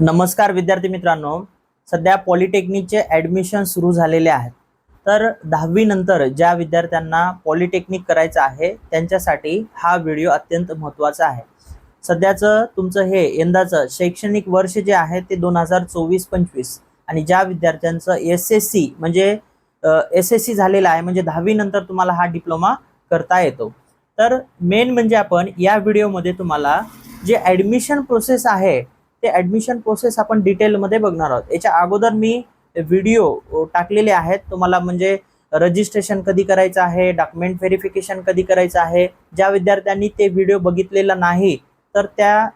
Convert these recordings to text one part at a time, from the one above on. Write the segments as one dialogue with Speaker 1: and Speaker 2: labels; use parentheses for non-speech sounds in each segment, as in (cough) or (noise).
Speaker 1: नमस्कार विद्यार्थी मित्रांनो सध्या पॉलिटेक्निकचे ॲडमिशन सुरू झालेले आहेत. तर दहावीनंतर ज्या विद्यार्थ्यांना पॉलिटेक्निक करायचं आहे त्यांच्यासाठी हा व्हिडिओ अत्यंत महत्त्वाचा आहे. सध्याचं तुमचं हे यंदाचं शैक्षणिक वर्ष जे आहे ते दोन हजार चोवीस पंचवीस. आणि ज्या विद्यार्थ्यांचं एस एस सी म्हणजे एस एस सी झालेलं आहे म्हणजे दहावीनंतर तुम्हाला हा डिप्लोमा करता येतो. तर मेन म्हणजे आपण या व्हिडिओमध्ये तुम्हाला जे ॲडमिशन प्रोसेस आहे ते ॲडमिशन प्रोसेस आपण डिटेलमध्ये बघणार आहोत. याच्या अगोदर मी व्हिडिओ टाकलेले आहेत. तुम्हाला म्हणजे रजिस्ट्रेशन कधी करायचं आहे डॉक्युमेंट व्हेरिफिकेशन कधी करायचं आहे ज्या विद्यार्थ्यांनी ते व्हिडिओ बघितलेला नाही तर त्या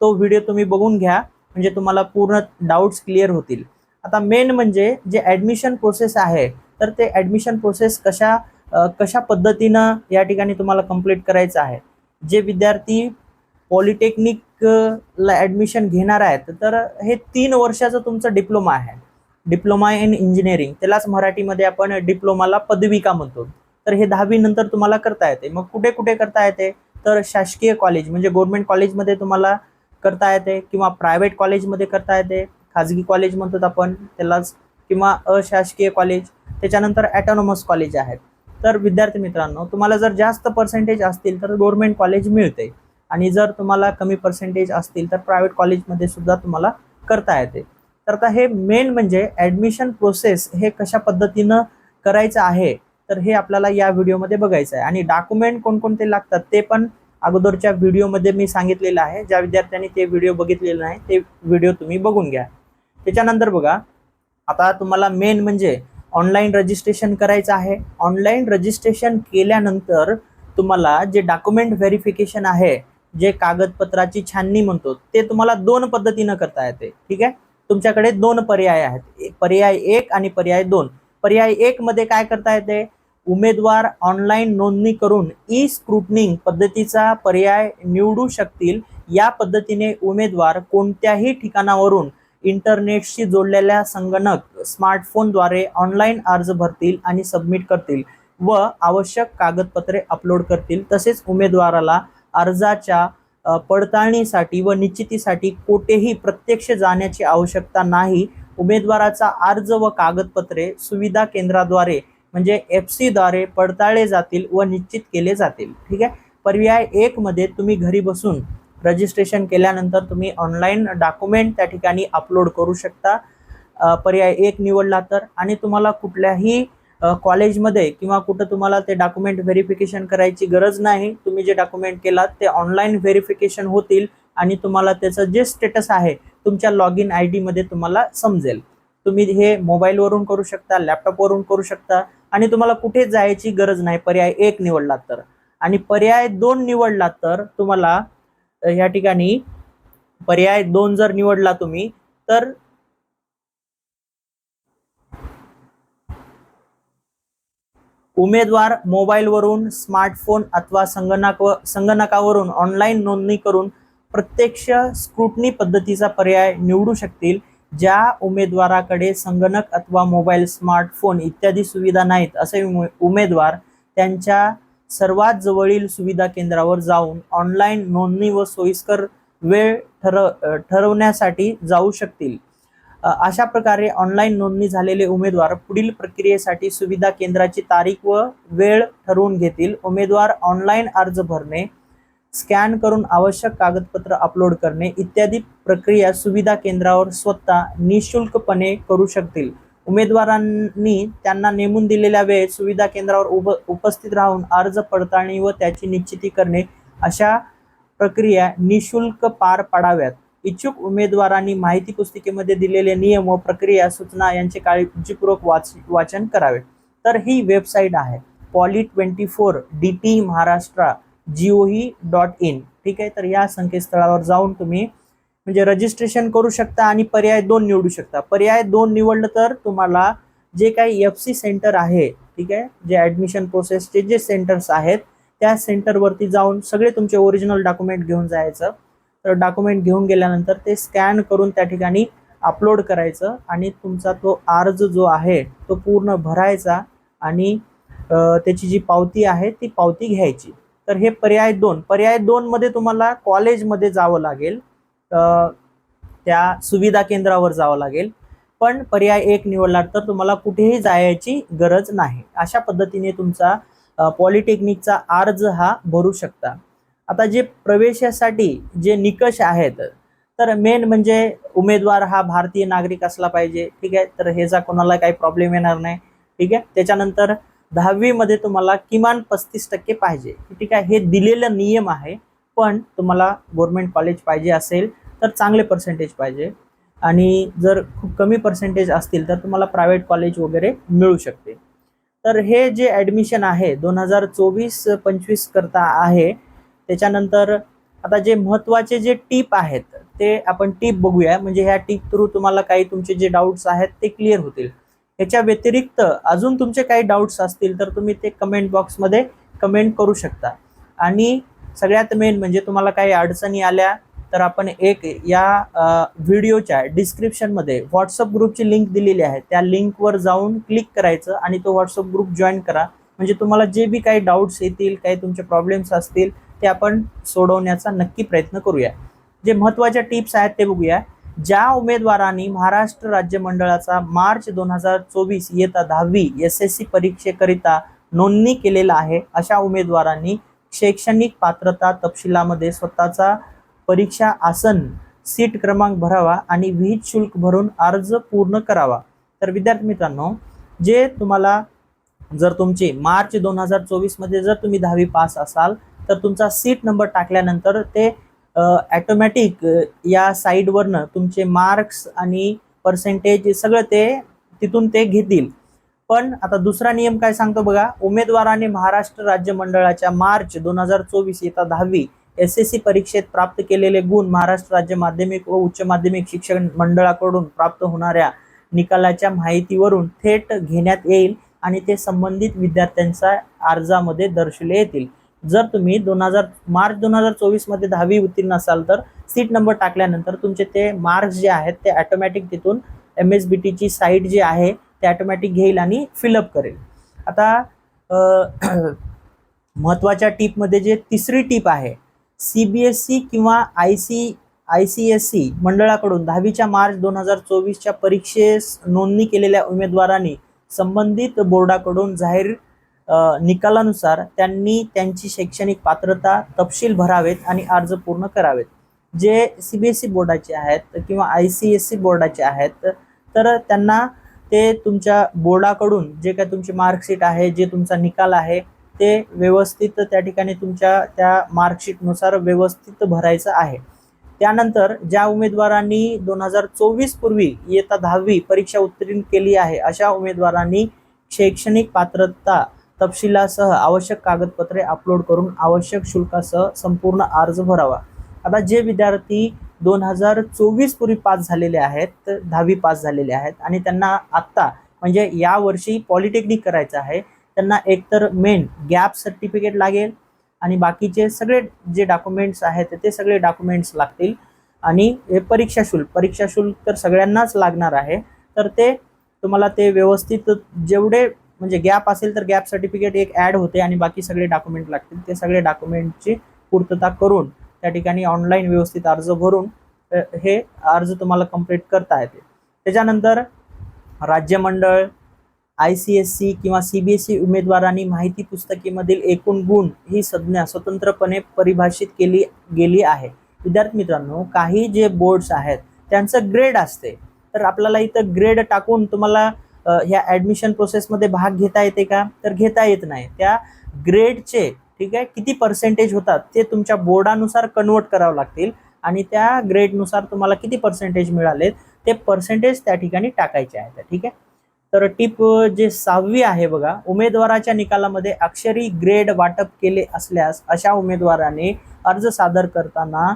Speaker 1: तो व्हिडिओ तुम्ही बघून घ्या. म्हणजे तुम्हाला पूर्ण डाऊट्स क्लिअर होतील. आता मेन म्हणजे जे ॲडमिशन प्रोसेस आहे तर ते ॲडमिशन प्रोसेस कशा कशा पद्धतीनं या ठिकाणी तुम्हाला कंप्लीट करायचं आहे? जे विद्यार्थी पॉलिटेक्निक ला ॲडमिशन घेणार आहेत तर हे तीन वर्षाचं तुमचं डिप्लोमा आहे. डिप्लोमा इन इंजिनिअरिंग त्यालाच मराठीमध्ये आपण डिप्लोमाला पदविका म्हणतो. तर हे दहावी नंतर तुम्हाला करता येते. मग कुठे कुठे करता येते? तर शासकीय कॉलेज म्हणजे गव्हर्नमेंट कॉलेजमध्ये तुम्हाला करता येते किंवा प्रायव्हेट कॉलेजमध्ये करता येते. खाजगी कॉलेज म्हणतो आपण त्यालाच किंवा अशासकीय कॉलेज त्याच्यानंतर ॲटॉनॉमस कॉलेज आहेत. तर विद्यार्थी मित्रांनो तुम्हाला जर जास्त पर्सेंटेज असतील तर गव्हर्नमेंट कॉलेज मिळते. आणि जर तुम्हाला कमी पर्सेंटेज असतील तर प्रायव्हेट कॉलेजमध्ये सुद्धा तुम्हाला करता येते. तर आता हे मेन म्हणजे ॲडमिशन प्रोसेस हे कशा पद्धतीनं करायचं आहे तर हे आपल्याला या व्हिडिओमध्ये बघायचं आहे. आणि डॉक्युमेंट कोणकोणते लागतात ते पण अगोदरच्या व्हिडिओमध्ये मी सांगितलेलं आहे. ज्या विद्यार्थ्यांनी ते व्हिडिओ बघितलेले नाही ते व्हिडिओ तुम्ही बघून घ्या. त्याच्यानंतर बघा आता तुम्हाला मेन म्हणजे ऑनलाईन रजिस्ट्रेशन करायचं आहे. ऑनलाईन रजिस्ट्रेशन केल्यानंतर तुम्हाला जे डॉक्युमेंट व्हेरिफिकेशन आहे जे कागदपत्राची छाननी म्हणतो ते तुम्हाला दोन पद्धतीनं करता येते. ठीक आहे? तुमच्याकडे दोन पर्याय आहेत. पर्याय एक आणि पर्याय दोन. पर्याय एक मध्ये काय करता येते? उमेदवार ऑनलाईन नोंदणी करून ई स्क्रुटनिंग पद्धतीचा पर्याय निवडू शकतील. या पद्धतीने उमेदवार कोणत्याही ठिकाणावरून इंटरनेटशी जोडलेल्या संगणक स्मार्टफोनद्वारे ऑनलाईन अर्ज भरतील आणि सबमिट करतील व आवश्यक कागदपत्रे अपलोड करतील. तसेच उमेदवाराला अर्जाच्या पडताळणीसाठी व निश्चितीसाठी कोठेही प्रत्यक्ष जाण्याची आवश्यकता नाही. उमेदवाराचा अर्ज व कागदपत्रे सुविधा केंद्राद्वारे म्हणजे एफ सीद्वारे पडताळले जातील व निश्चित केले जातील. ठीक आहे? पर्याय एकमध्ये तुम्ही घरी बसून रजिस्ट्रेशन केल्यानंतर तुम्ही ऑनलाईन डॉक्युमेंट त्या ठिकाणी अपलोड करू शकता. पर्याय एक निवडला तर. आणि तुम्हाला कुठल्याही कॉलेजमध्ये किंवा कुठं तुम्हाला ते डॉक्युमेंट व्हेरिफिकेशन करायची गरज नाही तुम्ही जे डॉक्युमेंट केलात ते ऑनलाईन व्हेरिफिकेशन होतील आणि तुम्हाला त्याचं जे स्टेटस आहे तुमच्या लॉग इन आय डीमध्ये तुम्हाला समजेल. तुम्ही हे मोबाईलवरून करू शकता लॅपटॉपवरून करू शकता आणि तुम्हाला कुठे जायची गरज नाही पर्याय एक निवडलात तर. आणि पर्याय दोन निवडलात तर तुम्हाला या ठिकाणी पर्याय दोन जर निवडला तुम्ही तर उमेदवार मोबाईलवरून स्मार्टफोन अथवा संगणक संगणकावरून ऑनलाईन नोंदणी करून प्रत्यक्ष स्क्रुटनी पद्धतीचा पर्याय निवडू शकतील ज्या उमेदवाराकडे संगणक अथवा मोबाईल स्मार्टफोन इत्यादी सुविधा नाहीत असे उमे- उमेदवार त्यांच्या सर्वात जवळील सुविधा केंद्रावर जाऊन ऑनलाईन नोंदणी व सोयीस्कर वेळ ठर ठरवण्यासाठी जाऊ शकतील. अशा प्रकारे ऑनलाईन नोंदणी झालेले उमेदवार पुढील प्रक्रियेसाठी सुविधा केंद्राची तारीख व वेळ ठरवून घेतील. उमेदवार ऑनलाईन अर्ज भरणे स्कॅन करून आवश्यक कागदपत्र अपलोड करणे इत्यादी प्रक्रिया सुविधा केंद्रावर स्वतः निशुल्कपणे करू शकतील. उमेदवारांनी त्यांना नेमून दिलेल्या वेळेत सुविधा केंद्रावर उप उपस्थित राहून अर्ज पडताळणी व त्याची निश्चिती करणे अशा प्रक्रिया निशुल्क पार पाडाव्यात. इच्छुक उमेदवारांनी माहिती पुस्तिकेमध्ये दिलेले नियम व प्रक्रिया सूचना यांचे काळजीपूर्वक वाच वाचन करावे. तर ही वेबसाईट आहे. Poly twenty four D T Maharashtra जिओही dot in. ठीक आहे? तर या संकेतस्थळावर जाऊन तुम्ही म्हणजे रजिस्ट्रेशन करू शकता आणि पर्याय दोन निवडू शकता. पर्याय दोन निवडलं तर तुम्हाला जे काही एफ सी सेंटर आहे ठीक आहे? जे ॲडमिशन प्रोसेसचे जे सेंटर्स आहेत त्या सेंटरवरती जाऊन सगळे तुमचे ओरिजिनल डॉक्युमेंट घेऊन जायचं. तर डॉक्युमेंट घेऊन गेल्यानंतर ते स्कॅन करून त्या ठिकाणी अपलोड करायचं आणि तुमचा तो अर्ज जो आहे तो पूर्ण भरायचा आणि त्याची जी पावती आहे ती पावती घ्यायची. तर हे पर्याय दोन. पर्याय दोनमध्ये तुम्हाला कॉलेजमध्ये जावं लागेल. त्या सुविधा केंद्रावर जावं लागेल. पण पर्याय एक निवडला तर तुम्हाला कुठेही जायची गरज नाही. अशा पद्धतीने तुमचा पॉलिटेक्निकचा अर्ज हा भरू शकता. आता जे प्रवेशासाठी जे निकष आहेत तर मेन म्हणजे उमेदवार हा भारतीय नागरिक असला पाहिजे ठीक आहे? तर ह्याचा कोणाला काही प्रॉब्लेम येणार नाही ठीक आहे? त्याच्यानंतर दहावीमध्ये तुम्हाला किमान पस्तीस टक्के पाहिजे ठीक आहे? हे दिलेलं नियम आहे पण तुम्हाला गव्हर्मेंट कॉलेज पाहिजे असेल तर चांगले पर्सेंटेज पाहिजे. आणि जर खूप कमी पर्सेंटेज असतील तर तुम्हाला प्रायव्हेट कॉलेज वगैरे मिळू शकते. तर हे जे ॲडमिशन आहे दोन हजार चोवीस पंचवीस करता आहे त्याच्यानंतर आता जे महत्त्वाचे जे टीप आहेत ते आपण टीप बघूया. म्हणजे ह्या टीप थ्रू तुम्हाला काही तुमचे जे डाऊट्स आहेत ते क्लिअर होतील. ह्याच्या व्यतिरिक्त अजून तुमचे काही डाऊट्स असतील तर तुम्ही ते कमेंट बॉक्समध्ये कमेंट करू शकता. आणि सगळ्यात मेन म्हणजे तुम्हाला काही अडचणी आल्या तर आपण एक या व्हिडिओच्या डिस्क्रिप्शनमध्ये व्हॉट्सअप ग्रुपची लिंक दिलेली आहे. त्या लिंकवर जाऊन क्लिक करायचं आणि तो व्हॉट्सअप ग्रुप जॉईन करा. म्हणजे तुम्हाला जे बी काही डाऊट्स येतील काही तुमचे प्रॉब्लेम्स असतील ते आपण सोडवण्याचा नक्की प्रयत्न करूया. जे महत्त्वाच्या टिप्स आहेत ते बघूया. ज्या उमेदवारांनी महाराष्ट्र राज्य मंडळाचा मार्च दोन हजार चोवीस येता दहावी एस एस सी परीक्षेकरिता नोंदणी केलेला आहे अशा उमेदवारांनी शैक्षणिक पात्रता तपशिलामध्ये स्वतःचा परीक्षा आसन सीट क्रमांक भरावा आणि विहित शुल्क भरून अर्ज पूर्ण करावा. तर विद्यार्थी मित्रांनो जे तुम्हाला जर तुमचे मार्च दोन हजार चोवीसमध्ये जर तुम्ही दहावी पास असाल तर तुमचा सीट नंबर टाकल्यानंतर ते ॲटोमॅटिक या साईडवरनं तुमचे मार्क्स आणि पर्सेंटेज सगळं ते तिथून ते घेतील. पण आता दुसरा नियम काय सांगतो बघा? उमेदवाराने महाराष्ट्र राज्य मंडळाच्या मार्च दोन हजार चोवीस येता दहावी एस एस सी परीक्षेत प्राप्त केलेले गुण महाराष्ट्र राज्य माध्यमिक व उच्च माध्यमिक शिक्षण मंडळाकडून प्राप्त होणाऱ्या निकालाच्या माहितीवरून थेट घेण्यात येईल आणि ते संबंधित विद्यार्थ्यांच्या अर्जामध्ये दर्शवले येतील. जर तुम्ही दोन हजार मार्च दोन हजार चोवीसमध्ये दहावी उत्तीर्ण असाल तर सीट नंबर टाकल्यानंतर तुमचे ते मार्क्स जे आहेत ते ॲटोमॅटिक तिथून एम एस बी टीची साईट जी आहे ते ॲटोमॅटिक घेईल आणि फिलअप करेल. आता महत्त्वाच्या टीपमध्ये जे तिसरी टीप आहे सी बी एस सी किंवा I C I C S C मंडळाकडून दहावीच्या मार्च दोन हजार चोवीसच्या परीक्षेस नोंदणी केलेल्या उमेदवारांनी संबंधित बोर्डाकडून जाहीर निकालानुसार त्यांनी त्यांची शैक्षणिक पात्रता तपशील भरावेत आणि अर्ज पूर्ण करावेत. जे सी बी एस सी बोर्डाचे आहेत किंवा आय सी एस सी बोर्डाचे आहेत तर त्यांना ते तुमच्या बोर्डाकडून जे काय तुमची मार्कशीट आहे जे तुमचा निकाल आहे ते व्यवस्थित त्या ठिकाणी तुमच्या त्या मार्कशीटनुसार व्यवस्थित भरायचं आहे. त्यानंतर ज्या उमेदवारांनी दोन हजार चोवीस पूर्वी इयत्ता दहावी परीक्षा उत्तीर्ण केली आहे अशा उमेदवारांनी शैक्षणिक पात्रता तपशिलासह आवश्यक कागदपत्रे अपलोड करून आवश्यक शुल्कासह संपूर्ण अर्ज भरावा. आता जे विद्यार्थी दोन हजार चोवीस पूर्वी पास झालेले आहेत दहावी पास झालेले आहेत आणि त्यांना आत्ता म्हणजे या वर्षी पॉलिटेक्निक करायचं आहे त्यांना एकतर मेन गॅप सर्टिफिकेट लागेल आणि बाकीचे सगळे जे डॉक्युमेंट्स आहेत ते सगळे डॉक्युमेंट्स लागतील. आणि हे परीक्षा शुल्क परीक्षा शुल्क तर सगळ्यांनाच लागणार आहे. तर ते तुम्हाला ते व्यवस्थित जेवढे म्हणजे गॅप असेल तर गॅप सर्टिफिकेट एक ॲड होते आणि बाकी सगळे डॉक्युमेंट लागतील. ते सगळे डॉक्युमेंटची पूर्तता करून त्या ठिकाणी ऑनलाईन व्यवस्थित अर्ज भरून हे अर्ज तुम्हाला कंप्लीट करता येते. त्याच्यानंतर राज्यमंडळ आय सी एस सी किंवा सी बी एस सी उमेदवारांनी माहिती पुस्तकीमधील एकूण गुण ही संज्ञा स्वतंत्रपणे परिभाषित केली गेली आहे. विद्यार्थी मित्रांनो काही जे बोर्ड्स आहेत त्यांचं ग्रेड असते. तर आपल्याला इथं ग्रेड टाकून तुम्हाला ह्या ॲडमिशन प्रोसेसमध्ये भाग घेता येते का? तर घेता येत नाही. त्या ग्रेडचे ठीक आहे किती पर्सेंटेज होतात ते तुमच्या बोर्डानुसार कन्वर्ट करावं लागतील आणि त्या ग्रेडनुसार तुम्हाला किती पर्सेंटेज मिळालेत ते पर्सेंटेज त्या ठिकाणी टाकायचे आहेत ठीक आहे? तर टिप जे सहावी आहे बघा उमेदवाराच्या निकालामध्ये अक्षरी ग्रेड वाटप केले असल्यास अशा उमेदवाराने अर्ज सादर करताना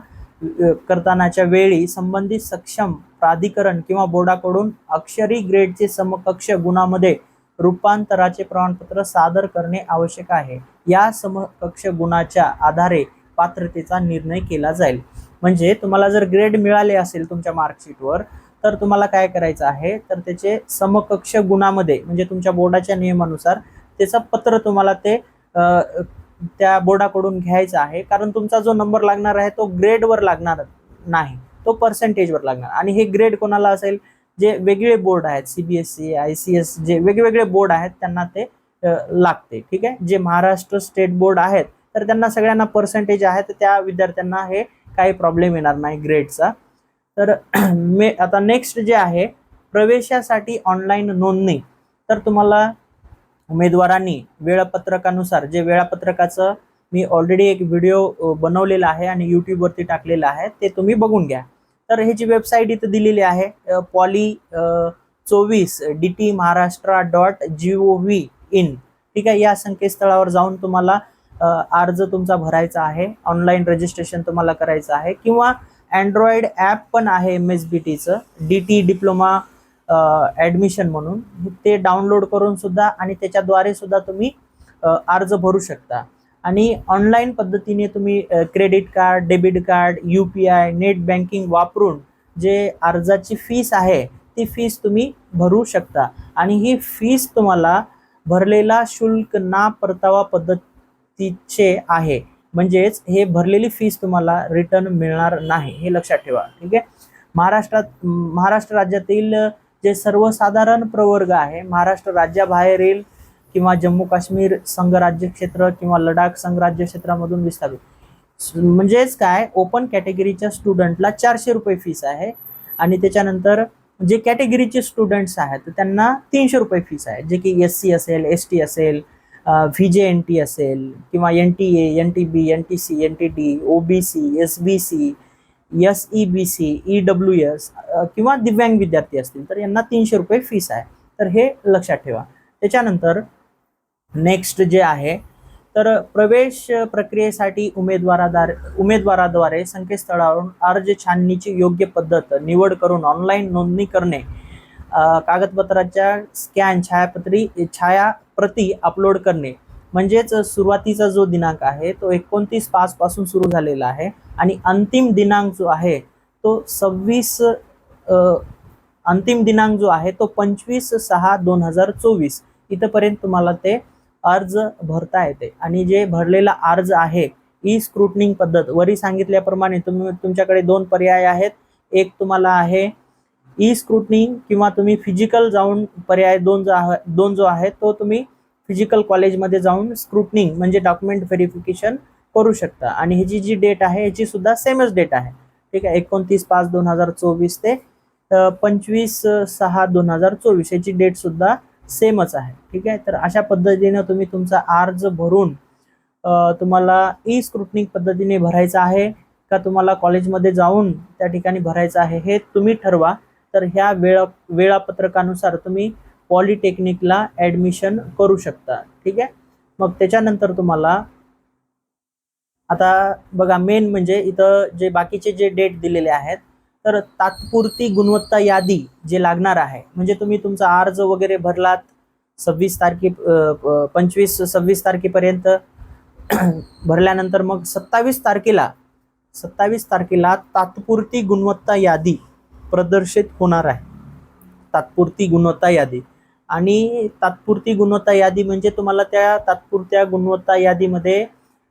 Speaker 1: करतानाच्या वेळी संबंधित सक्षम प्राधिकरण किंवा बोर्डाकडून अक्षरी ग्रेडचे समकक्ष गुणामध्ये रूपांतराचे प्रमाणपत्र सादर करणे आवश्यक आहे. या समकक्ष गुणाच्या आधारे पात्रतेचा निर्णय केला जाईल. म्हणजे तुम्हाला जर ग्रेड मिळाले असेल तुमच्या मार्कशीटवर तर तुम्हाला काय करायचं आहे? तर त्याचे समकक्ष गुणामध्ये म्हणजे तुमच्या बोर्डाच्या नियमानुसार त्याचं पत्र तुम्हाला ते त्या बोर्डाकडून घ्यायचा आहे. कारण तुमचा जो नंबर लागणार आहे तो ग्रेडवर लागणार नाही. तो पर्सेंटेजवर लागणार. आणि हे ग्रेड कोणाला असेल? जे वेगळे बोर्ड आहेत सीबीएसई आय सी एस जे वेगवेगळे बोर्ड आहेत त्यांना ते लागते. ठीक आहे? जे महाराष्ट्र स्टेट बोर्ड आहेत तर त्यांना सगळ्यांना पर्सेंटेज आहेत त्या विद्यार्थ्यांना हे काही प्रॉब्लेम येणार नाही ग्रेडचा तर (clears throat) मे आता नेक्स्ट जे आहे प्रवेशासाठी ऑनलाईन नोंदणी. तर तुम्हाला उमेदवारांनी वेळापत्रकानुसार जे वेळापत्रकाचं मी ऑलरेडी एक व्हिडिओ बनवलेला आहे आणि यूट्यूबवरती टाकलेला आहे ते तुम्ही बघून घ्या. तर ह्याची वेबसाईट इथं दिलेली आहे पॉली चोवीस D T Maharashtra dot G O V in ठीक आहे या संकेतस्थळावर जाऊन तुम्हाला अर्ज तुमचा भरायचा आहे ऑनलाईन रजिस्ट्रेशन तुम्हाला करायचं आहे किंवा अँड्रॉइड ॲप पण आहे एम एस बी टीचं डी टी डिप्लोमा ॲडमिशन म्हणून. ते डाउनलोड करून सुद्धा आणि त्याच्याद्वारे सुद्धा तुम्ही अर्ज भरू शकता. आणि ऑनलाईन पद्धतीने तुम्ही credit card debit card U P I net banking वापरून जे अर्जाची फीस आहे ती फीस तुम्ही भरू शकता. आणि ही फीस तुम्हाला भरलेला शुल्क ना परतावा पद्धतीचे आहे. म्हणजेच हे भरलेली फीस तुम्हाला रिटर्न मिळणार नाही. हे लक्षात ठेवा. ठीक आहे? महाराष्ट्रात महाराष्ट्र राज्यातील जे सर्वसाधारण प्रवर्ग आहे महाराष्ट्र राज्याबाहेरील किंवा जम्मू काश्मीर संघराज्य क्षेत्र किंवा लडाख संघराज्य क्षेत्रामधून विस्थापित. म्हणजेच काय? ओपन कॅटेगरीच्या स्टुडंटला चारशे रुपये फीस आहे आणि त्याच्यानंतर जे कॅटेगरीचे स्टुडंट्स आहेत त्यांना तीनशे रुपये फीस आहे. जे की एस सी असेल एस टी असेल व्ही जे एन टी असेल किंवा N T A N T B N T C N T D O B C S B C S E B C E W S किंवा दिव्यांग विद्यार्थी असतील तर यांना तीनशे रुपये फीस आहे. तर हे लक्षात ठेवा. त्याच्यानंतर नेक्स्ट जे आहे तर प्रवेश प्रक्रियेसाठी उमेदवाराद्वारे उमेदवाराद्वारे संकेतस्थळावरून अर्ज छाननीची योग्य पद्धत निवड करून ऑनलाईन नोंदणी करणे कागदपत्राच्या स्कॅन छायापत्री छायाप्रती अपलोड करणे म्हणजेच सुरुवातीचा जो दिनांक आहे तो एकोणतीस पाच पासून सुरू झालेला आहे आणि अंतिम दिनांक जो आहे तो सव्वीस अंतिम दिनांक जो आहे तो पंचवीस सहा दोन हजार चोवीस इथंपर्यंत तुम्हाला ते अर्ज भरता येते. आणि जे भरलेला अर्ज आहे ई स्क्रुटनिंग पद्धत वरी सांगितल्याप्रमाणे तुम्ही तुमच्याकडे दोन पर्याय आहेत. एक तुम्हाला आहे ई स्क्रुटनिंग किंवा तुम्ही फिजिकल जाऊन पर्याय दोन जो आहे दोन जो आहे तो तुम्ही फिजिकल कॉलेजमध्ये जाऊन स्क्रुटनिंग म्हणजे डॉक्युमेंट व्हेरिफिकेशन करू शकता. आणि ह्याची जी डेट आहे ह्याची सुद्धा सेमच डेट आहे. ठीक आहे? एकोणतीस पाच दोन हजार चोवीस ते पंचवीस सहा दोन हजार चोवीस याची डेट सुद्धा सेमच आहे. ठीक आहे? तर अशा पद्धतीनं तुम्ही तुमचा अर्ज भरून तुम्हाला ई स्क्रुटनिंग पद्धतीने भरायचा आहे का तुम्हाला कॉलेजमध्ये जाऊन त्या ठिकाणी भरायचं आहे हे तुम्ही ठरवा. तर ह्या वेळा वेळापत्रकानुसार तुम्ही पॉलिटेक्निकला ॲडमिशन करू शकता. ठीक आहे? मग त्याच्यानंतर तुम्हाला आता बघा मेन म्हणजे इथं जे बाकीचे जे डेट दिलेले आहेत तर तात्पुरती गुणवत्ता यादी जे लागणार आहे म्हणजे तुम्ही तुमचा अर्ज वगैरे भरलात सव्वीस तारखे पंचवीस सव्वीस तारखेपर्यंत (clears throat) भरल्यानंतर मग सत्तावीस तारखेला सत्तावीस तारखेला तात्पुरती गुणवत्ता यादी प्रदर्शित होणार आहे. तात्पुरती गुणवत्ता यादी. आणि तात्पुरती गुणवत्ता यादी म्हणजे तुम्हाला त्या तात्पुरत्या गुणवत्ता यादीमध्ये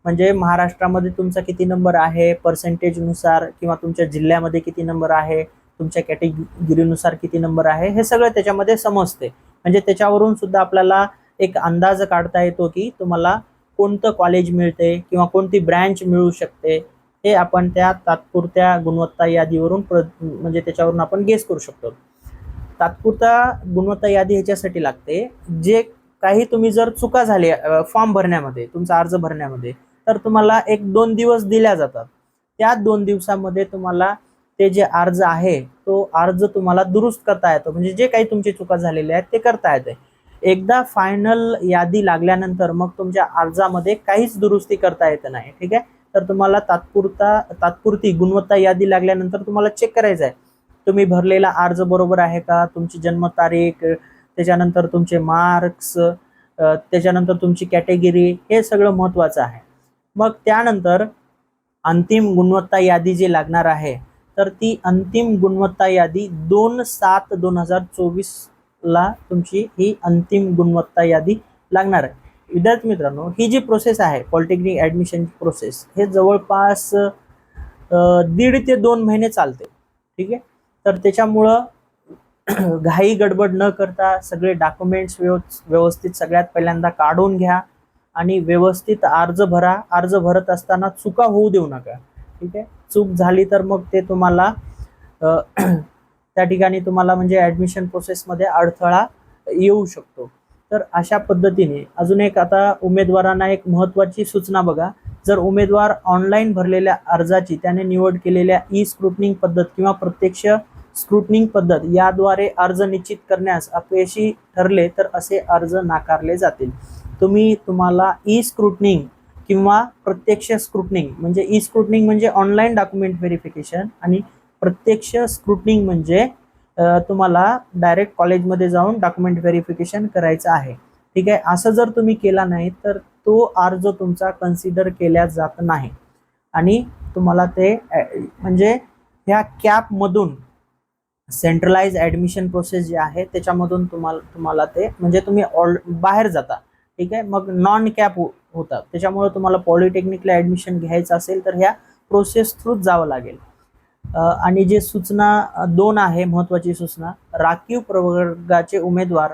Speaker 1: म्हणजे महाराष्ट्रामध्ये तुमचा किती नंबर आहे पर्सेंटेजनुसार किंवा तुमच्या जिल्ह्यामध्ये किती नंबर आहे तुमच्या कॅटेगिरीनुसार किती नंबर आहे हे सगळं त्याच्यामध्ये समजते. म्हणजे त्याच्यावरून सुद्धा आपल्याला एक अंदाज काढता येतो की तुम्हाला कोणतं कॉलेज मिळते किंवा कोणती ब्रँच मिळू शकते हे आपण त्या तात्पुरत्या गुणवत्ता यादीवरून प्र म्हणजे त्याच्यावरून आपण गेस करू शकतो. तात्पुरता गुणवत्ता यादी ह्याच्यासाठी लागते. जे काही तुम्ही जर चुका झाली फॉर्म भरण्यामध्ये तुमचा अर्ज भरण्यामध्ये तर तुम्हाला एक दोन दिवस दिल्या जातात. त्या दोन दिवसामध्ये तुम्हाला ते जे अर्ज आहे तो अर्ज तुम्हाला दुरुस्त करता येतो. म्हणजे जे काही तुमची चुका झालेल्या आहेत ते करता येते. एकदा फायनल यादी लागल्यानंतर मग तुमच्या अर्जामध्ये काहीच दुरुस्ती करता येत नाही. ठीक आहे? तर तुम्हाला तात्पुरता तात्पुरती गुणवत्ता यादी लागल्यानंतर तुम्हाला चेक करायचं आहे. तुम्ही भरलेला अर्ज बरोबर आहे का? तुमची जन्मतारीख त्याच्यानंतर तुमचे मार्क्स त्याच्यानंतर तुमची कॅटेगरी हे सगळं महत्त्वाचं आहे. मग त्यानंतर अंतिम गुणवत्ता यादी जी लागणार आहे तर ती अंतिम गुणवत्ता यादी दोन सात दोन हजार चोवीसला तुमची ही अंतिम गुणवत्ता यादी लागणार आहे. विद्यार्थी मित्रांनो ही जी प्रोसेस आहे पॉलिटेक्निक ॲडमिशनची प्रोसेस हे जवळपास दीड ते दोन महिने चालते. ठीक आहे? तर त्याच्यामुळं (clears throat) घाई गडबड न करता सगळे डॉक्युमेंट्स व्यवस्थित सगळ्यात पहिल्यांदा काढून घ्या आणि व्यवस्थित अर्ज भरा. अर्ज भरत असताना चुका होऊ देऊ नका. ठीक आहे? चूक झाली तर मग ते तुम्हाला (clears throat) त्या ठिकाणी तुम्हाला म्हणजे ॲडमिशन प्रोसेसमध्ये अडथळा येऊ शकतो. तर अशा पद्धतीने अजून एक आता उमेदवारांना एक महत्त्वाची सूचना बघा. जर उमेदवार ऑनलाईन भरलेल्या अर्जाची त्याने निवड केलेल्या ई स्क्रुटनिंग पद्धत किंवा प्रत्यक्ष स्क्रुटनिंग पद्धत याद्वारे अर्ज निश्चित करण्यास अपयशी ठरले तर असे अर्ज नाकारले जातील. तुम्ही तुम्हाला ई स्क्रुटनिंग किंवा प्रत्यक्ष स्क्रुटनिंग म्हणजे ई स्क्रुटनिंग म्हणजे ऑनलाईन डॉक्युमेंट व्हेरिफिकेशन आणि प्रत्यक्ष स्क्रुटनिंग म्हणजे तुम्हाला डायरेक्ट कॉलेजमध्ये जाऊन डॉक्युमेंट व्हेरिफिकेशन करायचं आहे. ठीक आहे? असं जर तुम्ही केला नाही तर तो अर्ज तुमचा कन्सिडर केला जात नाही. आणि तुम्हाला ते म्हणजे ह्या कॅपमधून सेंट्रलाइज ॲडमिशन प्रोसेस जे आहे त्याच्यामधून तुम्हाला तुम्हाला ते म्हणजे तुम्ही ऑल बाहेर जाता. ठीक आहे? मग नॉन कॅप हो, होतात. त्याच्यामुळे तुम्हाला पॉलिटेक्निकला ॲडमिशन घ्यायचं असेल तर ह्या प्रोसेस थ्रूच जावं लागेल. आणि जे सूचना दोन आहे महत्त्वाची सूचना राखीव प्रवर्गाचे उमेदवार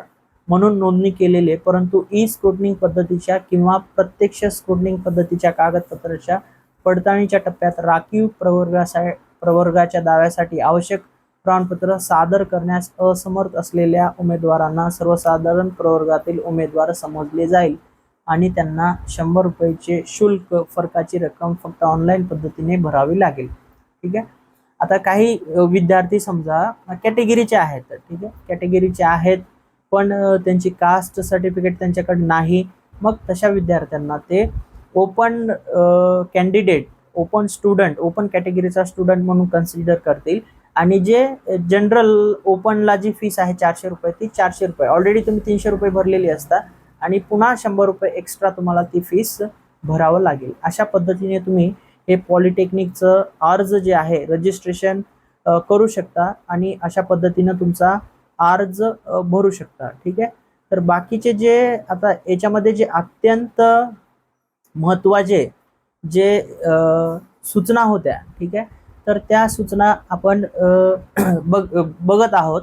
Speaker 1: म्हणून नोंदणी केलेले परंतु ई स्क्रुटनिंग पद्धतीच्या किंवा प्रत्यक्ष स्क्रुटनिंग पद्धतीच्या कागदपत्राच्या पडताळणीच्या टप्प्यात राखीव प्रवर्गासा प्रवर्गाच्या दाव्यासाठी आवश्यक प्रमाणपत्र सादर करण्यास असमर्थ असलेल्या उमेदवारांना सर्वसाधारण प्रवर्गातील उमेदवार समजले जाईल आणि त्यांना शंभर रुपयेचे शुल्क फरकाची रक्कम फक्त ऑनलाईन पद्धतीने भरावी लागेल. ठीक आहे? आता काही विद्यार्थी समजा कॅटेगरीचे आहेत. ठीक आहे? कॅटेगरीचे आहेत पण त्यांची कास्ट सर्टिफिकेट त्यांच्याकडे नाही. मग तशा विद्यार्थ्यांना ते open candidate open student open कॅटेगरीचा student म्हणून कन्सिडर करतील. आणि जे जनरल ओपनला जी फीस आहे चारशे रुपये ती चारशे रुपये. ऑलरेडी तुम्ही तीनशे रुपये भरलेली असता आणि पुन्हा शंभर रुपये एक्स्ट्रा तुम्हाला ती फीस भरावं लागेल. अशा पद्धतीने तुम्ही हे पॉलिटेक्निकचं अर्ज जे आहे रजिस्ट्रेशन करू शकता आणि अशा पद्धतीनं तुमचा अर्ज भरू शकता. ठीक आहे? तर बाकीचे जे आता याच्यामध्ये जे अत्यंत महत्त्वाचे जे सूचना होत्या ठीक आहे? तर त्या सूचना आपण (clears throat) बघ बघत आहोत.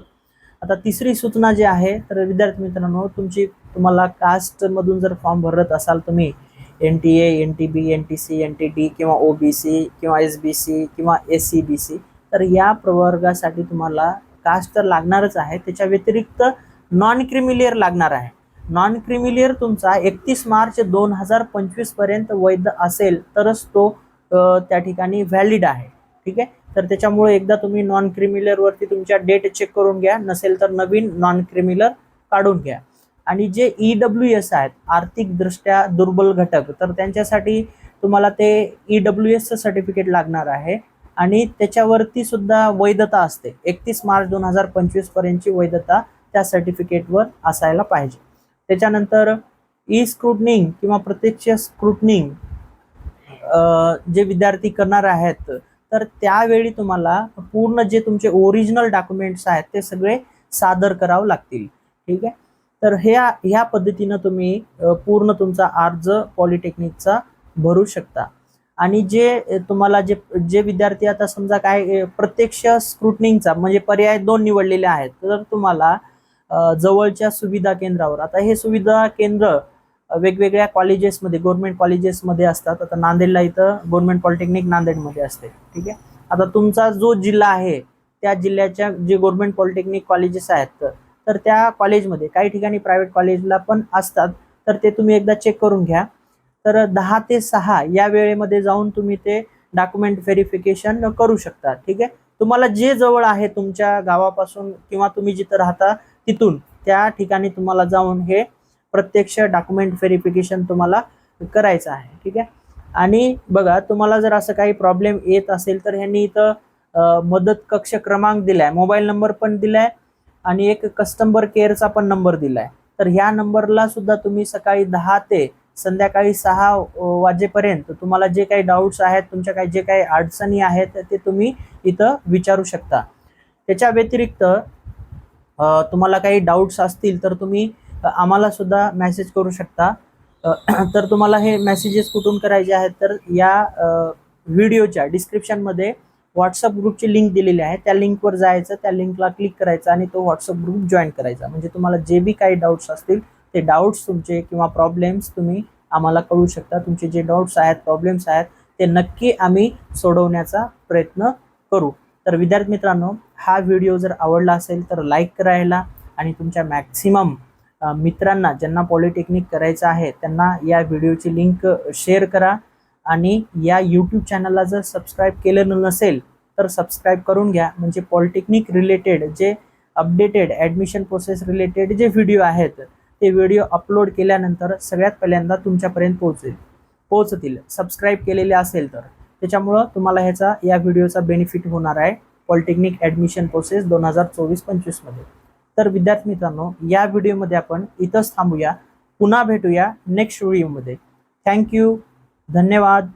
Speaker 1: आता तिसरी सूचना जी आहे तर विद्यार्थी मित्रांनो तुमची तुम्हाला कास्टमधून जर फॉर्म भरत असाल तुम्ही N T A N T B N T C N T D किंवा ओ बी सी किंवा एस बी सी किंवा एस सी बी सी तर या प्रवर्गासाठी तुम्हाला कास्ट तर लागणारच आहे. त्याच्या व्यतिरिक्त नॉन क्रिमिलियर लागणार आहे. नॉन क्रिमिलियर तुमचा एकतीस मार्च दोन हजार पंचवीसपर्यंत वैध असेल तरच तो त्या ठिकाणी व्हॅलिड आहे. ठीक आहे? तर त्याच्यामुळे एकदा तुम्ही नॉन क्रिमिलरवरती तुमच्या डेट चेक करून घ्या. नसेल तर नवीन नॉन क्रिमिलर काढून घ्या. आणि जे ई डब्ल्यू एस आहेत आर्थिकदृष्ट्या दुर्बल घटक तर त्यांच्यासाठी तुम्हाला ते ई डब्ल्यू एसचं सर्टिफिकेट लागणार आहे. आणि त्याच्यावरती सुद्धा वैधता असते. एकतीस मार्च दोन हजार पंचवीस पर्यंतची वैधता त्या सर्टिफिकेटवर असायला पाहिजे. त्याच्यानंतर ई स्क्रुटनिंग किंवा प्रत्यक्ष स्क्रुटनिंग जे विद्यार्थी करणार आहेत तर त्यावेळी तुम्हाला पूर्ण जे तुमचे ओरिजिनल डॉक्युमेंट्स आहेत ते सगळे सादर करावं लागतील. ठीक आहे? तर ह्या ह्या पद्धतीनं तुम्ही पूर्ण तुमचा अर्ज पॉलिटेक्निकचा भरू शकता. आणि जे तुम्हाला जे जे विद्यार्थी आता समजा काय प्रत्यक्ष स्क्रुटनिंगचा म्हणजे पर्याय दोन निवडलेले आहेत. तर तुम्हाला जवळच्या सुविधा केंद्रावर आता हे सुविधा केंद्र वेगवेगळ्या कॉलेजेसमध्ये गव्हर्नमेंट कॉलेजेसमध्ये असतात. आता नांदेडला इथं गव्हर्नमेंट पॉलिटेक्निक नांदेडमध्ये असते. ठीक आहे? आता तुमचा जो जिल्हा आहे त्या जिल्ह्याच्या जे गव्हर्नमेंट पॉलिटेक्निक कॉलेजेस आहेत तर त्या कॉलेजमध्ये काही ठिकाणी प्रायव्हेट कॉलेजला पण असतात. तर ते तुम्ही एकदा चेक करून घ्या. तर दहा ते सहा या वेळेमध्ये जाऊन तुम्ही ते डॉक्युमेंट व्हेरिफिकेशन करू शकता. ठीक आहे? तुम्हाला जे जवळ आहे तुमच्या गावापासून किंवा तुम्ही जिथं राहता तिथून त्या ठिकाणी तुम्हाला जाऊन हे प्रत्यक्ष डॉक्युमेंट व्हेरिफिकेशन तुम्हाला करायचं आहे ठीक आहे? आणि बघा तुम्हाला जर असं काही प्रॉब्लेम येत असेल तर ह्यांनी इथं मदत कक्ष क्रमांक दिलाय मोबाईल नंबर पण दिलाय आणि एक कस्टमर केअरचा पण नंबर दिलाय. तर ह्या नंबरला सुद्धा तुम्ही सकाळी दहा ते संध्याकाळी सहा वाजेपर्यंत तुम्हाला जे काही डाऊट्स आहेत तुमच्या काही जे काही अडचणी आहेत ते तुम्ही इथं विचारू शकता. त्याच्या व्यतिरिक्त तुम्हाला काही डाऊट्स असतील तर तुम्ही आम्हाला सुद्धा मॅसेज करू शकता. (clears throat) तर तुम्हाला हे मेसेजेस कुठून करायचे आहेत तर या व्हिडिओच्या डिस्क्रिप्शनमध्ये व्हॉट्सअप ग्रुपची लिंक दिलेली आहे. त्या लिंकवर जायचं त्या लिंकला क्लिक करायचं आणि तो व्हॉट्सअप ग्रुप जॉईन करायचा. म्हणजे तुम्हाला जे बी काही डाऊट्स असतील ते डाऊट्स तुमचे किंवा प्रॉब्लेम्स तुम्ही आम्हाला कळू शकता. तुमचे जे डाऊट्स आहेत प्रॉब्लेम्स आहेत ते नक्की आम्ही सोडवण्याचा प्रयत्न करू. तर विद्यार्थी मित्रांनो हा व्हिडिओ जर आवडला असेल तर लाईक करायला आणि तुमच्या मॅक्सिमम मित्रांना ज्यांना पॉलिटेक्निक करायचं आहे त्यांना या व्हिडिओची लिंक शेअर करा. आणि या यूट्यूब चॅनलला जर सबस्क्राईब केलं नसेल तर सबस्क्राईब करून घ्या. म्हणजे पॉलिटेक्निक रिलेटेड जे अपडेटेड ॲडमिशन प्रोसेस रिलेटेड जे व्हिडिओ आहेत ते व्हिडिओ अपलोड केल्यानंतर सगळ्यात पहिल्यांदा तुमच्यापर्यंत पोहोचेल. पोहोचतील. सबस्क्राईब केलेले असेल तर. त्याच्यामुळं तुम्हाला ह्याचा या व्हिडिओचा बेनिफिट होणार आहे पॉलिटेक्निक ॲडमिशन प्रोसेस दोन हजार चोवीस पंचवीसमध्ये. तर विद्यार्थी मित्रांनो या व्हिडिओमध्ये आपण इथंच थांबूया. पुन्हा भेटूया नेक्स्ट व्हिडिओमध्ये थँक्यू धन्यवाद.